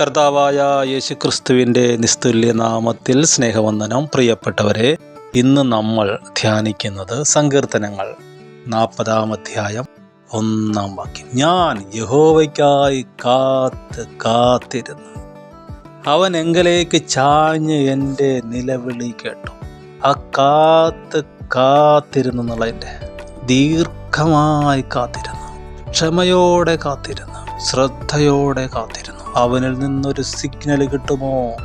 കർത്താവായ യേശുക്രിസ്തുവിന്റെ നിസ്തുല്യ നാമത്തിൽ സ്നേഹവന്ദനം. പ്രിയപ്പെട്ടവരെ ഇന്ന് നമ്മൾ ധ്യാനിക്കുന്നത് സങ്കീർത്തനങ്ങൾ. നാൽപ്പതാം അധ്യായം ഒന്നാം വാക്യം. ഞാൻ യഹോവയ്ക്കായി കാത്ത് കാത്തിരുന്നു. അവൻ എങ്കലേക്ക് ചാഞ്ഞ് എന്റെ നിലവിളി കേട്ടു. ആ കാത്ത് കാത്തിരുന്നു എന്നുള്ളതിന്റെ ദീർഘമായി കാത്തിരുന്നു. ക്ഷമയോടെ കാത്തിരുന്നു. ശ്രദ്ധയോടെ കാത്തിരുന്നു. അവനിൽ നിന്നൊരു സിഗ്നൽ കിട്ടുമോ?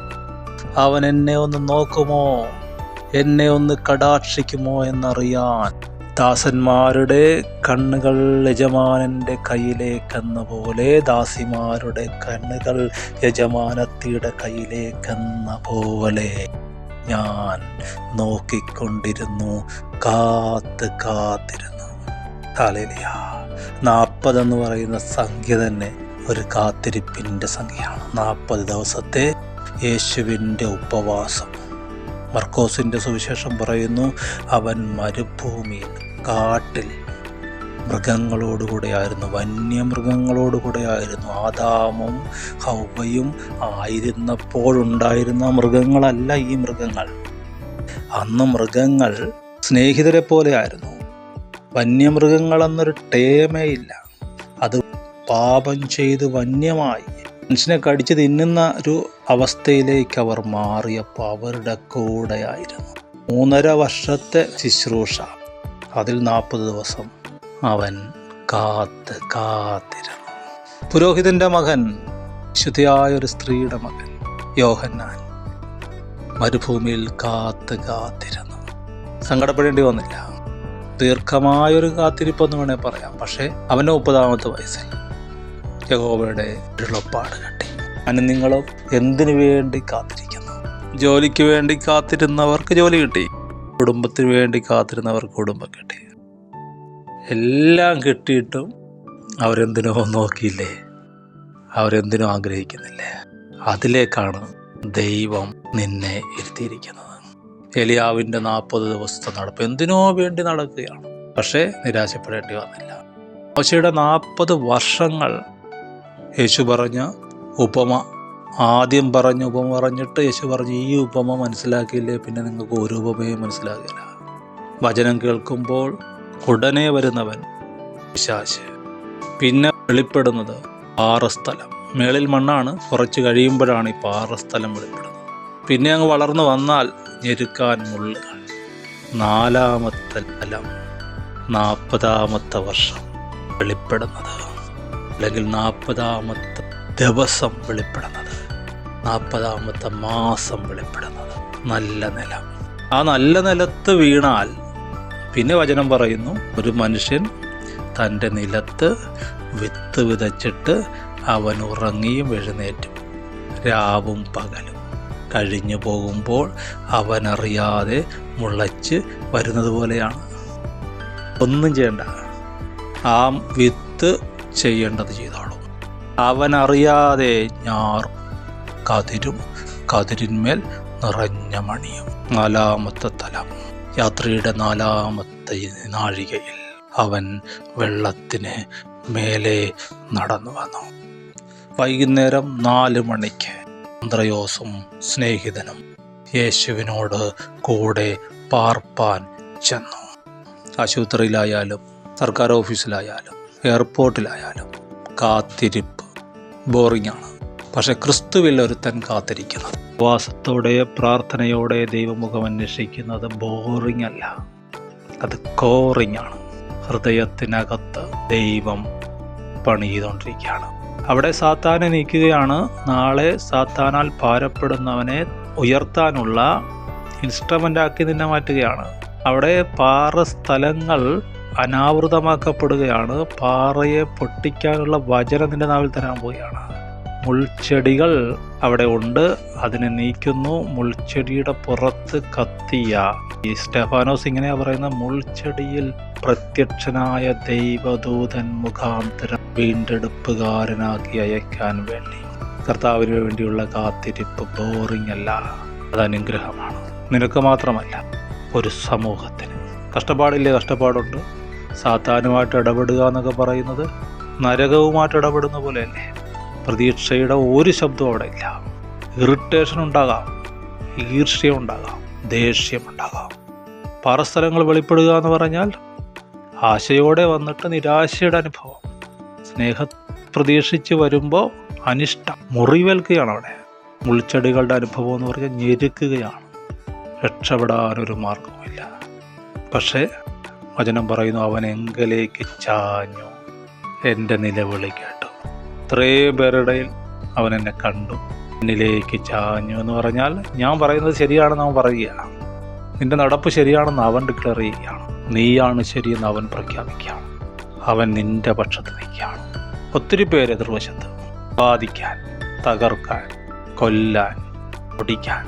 അവൻ എന്നെ ഒന്ന് നോക്കുമോ? എന്നെ ഒന്ന് കടാക്ഷിക്കുമോ എന്നറിയാൻ. ദാസന്മാരുടെ കണ്ണുകൾ യജമാനന്റെ കയ്യിലേക്കെന്ന പോലെ ദാസിമാരുടെ കണ്ണുകൾ യജമാനത്തിയുടെ കയ്യിലേക്കെന്ന പോലെ ഞാൻ നോക്കിക്കൊണ്ടിരുന്നു കാത്ത് കാത്തിരുന്നു. തലയിലാ നാൽപ്പതെന്ന് പറയുന്ന സംഖ്യ തന്നെ. ഒരു കാത്തിരിപ്പിന്റെ സംഖ്യയാണ്. നാൽപ്പത് ദിവസത്തെ യേശുവിന്റെ ഉപവാസം. മർക്കോസിന്റെ സുവിശേഷം പറയുന്നു അവൻ മരുഭൂമിയിൽ കാട്ടിൽ മൃഗങ്ങളോടുകൂടെയായിരുന്നു വന്യമൃഗങ്ങളോടുകൂടെയായിരുന്നു ആദാമും ഹൗവയും ആയിരുന്നപ്പോഴുണ്ടായിരുന്ന മൃഗങ്ങളല്ല ഈ മൃഗങ്ങൾ. അന്ന് മൃഗങ്ങൾ സ്നേഹിതരെ പോലെയായിരുന്നു. വന്യമൃഗങ്ങളെന്നൊരു ടേമേ ഇല്ല. പാപം ചെയ്ത് വന്യമായി. മനുഷ്യനെ കടിച്ച് തിന്നുന്ന ഒരു അവസ്ഥയിലേക്ക് അവർ മാറിയപ്പോൾ അവരുടെ കൂടെയായിരുന്നു. മൂന്നര വർഷത്തെ ശുശ്രൂഷ. അതിൽ നാൽപ്പത് ദിവസം അവൻ കാത്ത് കാത്തിരുന്നു. പുരോഹിതന്റെ മകൻ ശുദ്ധിയായ ഒരു സ്ത്രീയുടെ മകൻ യോഹന്നാൻ മരുഭൂമിയിൽ കാത്ത് കാത്തിരുന്നു. സങ്കടപ്പെടേണ്ടി വന്നില്ല. ദീർഘമായൊരു കാത്തിരിപ്പെന്ന് വേണേൽ പറയാം. പക്ഷേ അവന്റെ മുപ്പതാമത്തെ വയസ്സിൽ. യഹോവയുടെ എളുപ്പാട് കട്ടി. അതിന് നിങ്ങളും എന്തിനു വേണ്ടി കാത്തിരിക്കുന്നു? ജോലിക്ക് വേണ്ടി കാത്തിരുന്നവർക്ക് ജോലി കിട്ടി. കുടുംബത്തിന് വേണ്ടി കാത്തിരുന്നവർക്ക് കുടുംബം കിട്ടി. എല്ലാം കിട്ടിയിട്ടും അവരെന്തിനോ നോക്കിയില്ലേ? അവരെന്തിനോ ആഗ്രഹിക്കുന്നില്ലേ? അതിലേക്കാണ് ദൈവം നിന്നെ ഇരുത്തിയിരിക്കുന്നത്. എലിയാവിന്റെ നാൽപ്പത് ദിവസത്തെ നടപ്പ് എന്തിനോ വേണ്ടി നടക്കുകയാണ്. പക്ഷേ നിരാശപ്പെടേണ്ടി വന്നില്ല. മോശയുടെ നാൽപ്പത് വർഷങ്ങൾ യേശു പറഞ്ഞ ഉപമ. ആദ്യം പറഞ്ഞ ഉപമ പറഞ്ഞിട്ട് യേശു പറഞ്ഞു ഈ ഉപമ മനസ്സിലാക്കിയില്ലേ? പിന്നെ നിങ്ങൾക്ക് ഒരു ഉപമയും മനസ്സിലാകില്ല. വചനം കേൾക്കുമ്പോൾ ഉടനെ വരുന്നവൻ പിശാശ്. പിന്നെ വെളിപ്പെടുന്നത് പാറസ്ഥലം മേളിൽ മണ്ണാണ് കുറച്ച് കഴിയുമ്പോഴാണ് ഈ പാറസ്ഥലം വെളിപ്പെടുന്നത്. പിന്നെ അങ്ങ് വളർന്നു വന്നാൽ ഞെരുക്കാൻ മുള്ളുകൾ. നാലാമത്തെ ഫലം നാൽപ്പതാമത്തെ വർഷം വെളിപ്പെടുന്നത്. അല്ലെങ്കിൽ നാൽപ്പതാമത്തെ ദിവസം വെളിപ്പെടുന്നത്. നാൽപ്പതാമത്തെ മാസം വെളിപ്പെടുന്നത്. നല്ല നില. ആ നല്ല നിലത്ത് വീണാൽ പിന്നെ വചനം പറയുന്നു ഒരു മനുഷ്യൻ തന്റെ നിലത്ത് വിത്ത് വിതച്ചിട്ട് അവൻ ഉറങ്ങിയും എഴുന്നേറ്റും. രാവും പകലും കഴിഞ്ഞു പോകുമ്പോൾ അവനറിയാതെ മുളച്ച് വരുന്നത് പോലെയാണ്. ഒന്നും ചെയ്യണ്ട. ആ വിത്ത് ചെയ്യേണ്ടത് അവൻ അറിയാതെ ഞാർ കതിരും കതിരിന്മേൽ നിറഞ്ഞ മണിയും. നാലാമത്തെ തലം. യാത്രയുടെ നാലാമത്തെ നാഴികയിൽ അവൻ വെള്ളത്തിന് മേലെ നടന്നു വന്നു. വൈകുന്നേരം നാല് മണിക്ക് അന്ത്രയോസും സ്നേഹിതനും യേശുവിനോട് കൂടെ പാർപ്പാൻ ചെന്നു. ആശുപത്രിയിലായാലും സർക്കാർ ഓഫീസിലായാലും എയർപോർട്ടിലായാലും കാത്തിരിപ്പ് ബോറിംഗ് ആണ് പക്ഷെ ക്രിസ്തുവിൽ ഒരുത്തൻ കാത്തിരിക്കുന്നു ഉപവാസത്തോടെ പ്രാർത്ഥനയോടെ ദൈവമുഖം അന്വേഷിക്കുന്നത് ബോറിംഗ് അല്ല അത് കോറിംഗ് ആണ് ഹൃദയത്തിനകത്ത് ദൈവം പണി ചെയ്തുകൊണ്ടിരിക്കുകയാണ് അവിടെ സാത്താനെ നീക്കുകയാണ്. നാളെ സാത്താനാൽ ഭാരപ്പെടുന്നവനെ ഉയർത്താനുള്ള ഇൻസ്ട്രമെന്റ് ആക്കി നിന്നെ മാറ്റുകയാണ്. അവിടെ പാറ സ്ഥലങ്ങൾ അനാവൃതമാക്കപ്പെടുകയാണ്. പാറയെ പൊട്ടിക്കാനുള്ള വചനം നിന്റെ നാവിൽ തരാൻ പോവുകയാണ്. മുൾച്ചെടികൾ അവിടെ ഉണ്ട്. അതിനെ നീക്കുന്നു. മുൾച്ചെടിയുടെ പുറത്ത് കത്തിയ. ഈ സ്റ്റെഫാനോസ് ഇങ്ങനെയാ പറയുന്ന മുൾച്ചെടിയിൽ പ്രത്യക്ഷനായ ദൈവദൂതൻ മുഖാന്തരം വീണ്ടെടുപ്പുകാരനാക്കി അയക്കാൻ വേണ്ടി. കർത്താവിന് വേണ്ടിയുള്ള കാത്തിരിപ്പ് ബോറിംഗ് അല്ല. അത് അനുഗ്രഹമാണ്. നിനക്ക് മാത്രമല്ല ഒരു സമൂഹത്തിന്. കഷ്ടപ്പാടില്ലേ? കഷ്ടപ്പാടുണ്ട്. സാത്താനുമായിട്ട് ഇടപെടുക എന്നൊക്കെ പറയുന്നത് നരകവുമായിട്ട് ഇടപെടുന്ന പോലെയല്ലേ? പ്രതീക്ഷയുടെ ഒരു ശബ്ദവും അവിടെ ഇല്ല. ഇറിറ്റേഷൻ ഉണ്ടാകാം ഈർഷ്യ ഉണ്ടാകാം ദേഷ്യമുണ്ടാകാം പാറസ്ഥലങ്ങൾ വെളിപ്പെടുക എന്ന് പറഞ്ഞാൽ ആശയോടെ വന്നിട്ട് നിരാശയുടെ അനുഭവം. സ്നേഹ പ്രതീക്ഷിച്ച് വരുമ്പോൾ അനിഷ്ടം മുറിവേൽക്കുകയാണ് അവിടെ. മുൾച്ചെടികളുടെ അനുഭവം എന്ന് പറഞ്ഞാൽ ഞെരുക്കുകയാണ്. രക്ഷപ്പെടാനൊരു മാർഗവുമില്ല പക്ഷേ വചനം പറയുന്നു അവൻ എങ്കലേക്ക് ചാഞ്ഞു. എന്റെ നിലവിളി കേട്ടു. ഇത്രേ പേരുടെ അവൻ എന്നെ കണ്ടു. എന്നിലേക്ക് ചാഞ്ഞു എന്ന് പറഞ്ഞാൽ ഞാൻ പറയുന്നത് ശരിയാണെന്ന് അവൻ പറയുക നിന്റെ നടപ്പ് ശരിയാണെന്ന് അവൻ ഡിക്ലെയർ ചെയ്യുകയാണ്. നീയാണ് ശരിയെന്ന് അവൻ പ്രഖ്യാപിക്കുകയാണ്. അവൻ നിന്റെ പക്ഷത്ത് നിൽക്കുകയാണ്. ഒത്തിരി പേര് എതിർവശത്ത്. ബാധിക്കാൻ തകർക്കാൻ കൊല്ലാൻ പൊടിക്കാൻ.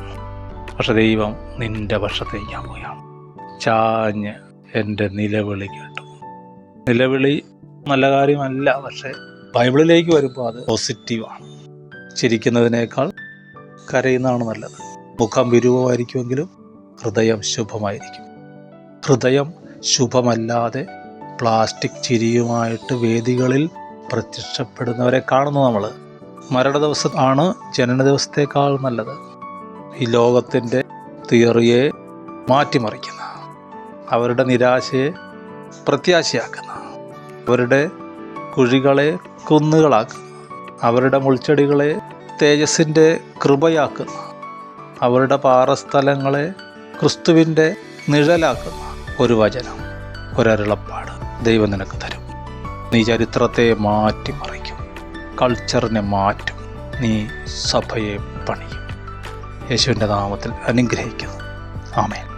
പക്ഷെ ദൈവം നിന്റെ പക്ഷത്ത് നിൽക്കാൻ പോവുകയാണ്. ചാഞ്ഞ് എന്റെ നിലവിളി കേട്ടു. നിലവിളി നല്ല കാര്യമല്ല പക്ഷേ ബൈബിളിലേക്ക് വരുമ്പോൾ അത് പോസിറ്റീവാണ്. ചിരിക്കുന്നതിനേക്കാൾ കരയുന്നതാണ് നല്ലത്. മുഖം വിരൂപമായിരിക്കുമെങ്കിലും ഹൃദയം ശുഭമായിരിക്കും. ഹൃദയം ശുഭമല്ലാതെ പ്ലാസ്റ്റിക് ചിരിയുമായിട്ട് വേദികളിൽ പ്രത്യക്ഷപ്പെടുന്നവരെ കാണുന്നു നമ്മൾ മരണ ദിവസം ആണ് ജനന ദിവസത്തേക്കാൾ നല്ലത്. ഈ ലോകത്തിന്റെ തിയറിയെ മാറ്റിമറിക്കുന്ന അവരുടെ നിരാശയെ പ്രത്യാശയാക്കുന്ന അവരുടെ കുഴികളെ കുന്നുകളാക്കുന്ന അവരുടെ മുൾച്ചെടികളെ തേജസ്സിന്റെ കൃപയാക്കുന്ന അവരുടെ പാറസ്ഥലങ്ങളെ ക്രിസ്തുവിന്റെ നിഴലാക്കുന്ന ഒരു വചനം ഒരരുളപ്പാട് ദൈവം നിനക്ക് തരും. നീ ചരിത്രത്തെ മാറ്റിമറിക്കും കൾച്ചറിനെ മാറ്റും നീ സഭയെ പണിയും. യേശുവിന്റെ നാമത്തിൽ അനുഗ്രഹിക്കുന്നു. ആമേൻ.